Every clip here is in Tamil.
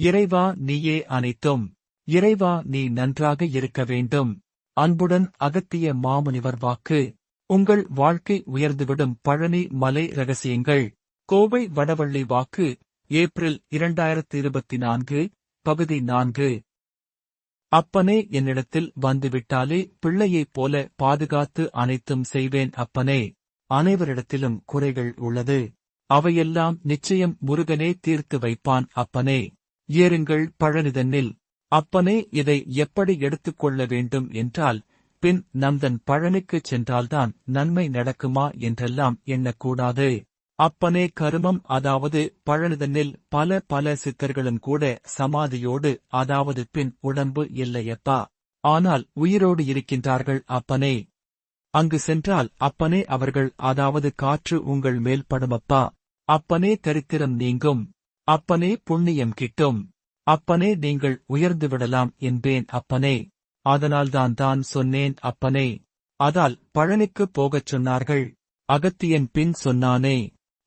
இறைவா நீயே அனைத்தும். இறைவா நீ நன்றாக இருக்க வேண்டும். அன்புடன் அகத்திய மாமுனிவர் வாக்கு. உங்கள் வாழ்க்கை உயர்ந்துவிடும் பழனி மலை ரகசியங்கள். கோவை வடவள்ளி வாக்கு. ஏப்ரல் இரண்டாயிரத்து இருபத்தி நான்கு பகுதி நான்கு. அப்பனே என்னிடத்தில் வந்துவிட்டாலே பிள்ளையைப் போல பாதுகாத்து அனைத்தும் செய்வேன் அப்பனே. அனைவரிடத்திலும் குறைகள் உள்ளது. அவையெல்லாம் நிச்சயம் முருகனே தீர்த்து வைப்பான் அப்பனே. ஏறுங்கள் பழனிதன்னில் அப்பனே இதை எப்படி எடுத்துக்கொள்ள வேண்டும் என்றால் பின் நம்தன் பழனுக்குச் சென்றால்தான் நன்மை நடக்குமா என்றெல்லாம் எண்ணக்கூடாது. அப்பனே கருமம் அதாவது பழனிதனில் பல பல சித்தர்களும் கூட சமாதியோடு அதாவது பின் உடம்பு இல்லையப்பா. ஆனால் உயிரோடு இருக்கின்றார்கள் அப்பனே. அங்கு சென்றால் அப்பனே அவர்கள் அதாவது காற்று உங்கள் மேல் படுமப்பா. அப்பனே தரித்திரம் நீங்கும். அப்பனே புண்ணியம் கிட்டும். அப்பனே நீங்கள் உயர்ந்து விடலாம் என்பேன் அப்பனே. அதனால்தான் தான் சொன்னேன் அப்பனே. அதால் பழனிக்குப் போகச் சொன்னார்கள். அகத்தியன் பின் சொன்னானே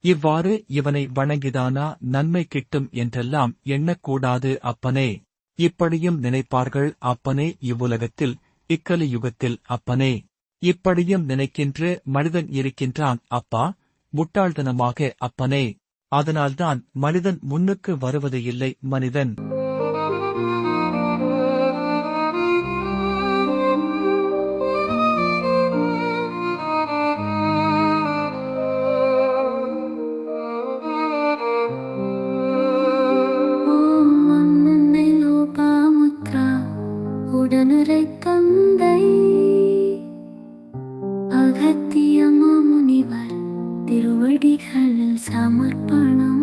இவ்வாறு இவனை வணங்கிதானா? நன்மை கிட்டும் என்றெல்லாம் எண்ணக்கூடாது அப்பனே. இப்படியும் நினைப்பார்கள் அப்பனே இவ்வுலகத்தில் இக்கலி யுகத்தில் அப்பனே. இப்படியும் நினைக்கின்ற மனிதன் இருக்கின்றான் அப்பா முட்டாள்தனமாக அப்பனே. அதனால்தான் மனிதன் முன்னுக்கு வருவது இல்லை மனிதன். உடனுரை கந்தை அகத்த പടികളിൽ സമർപ്പണം.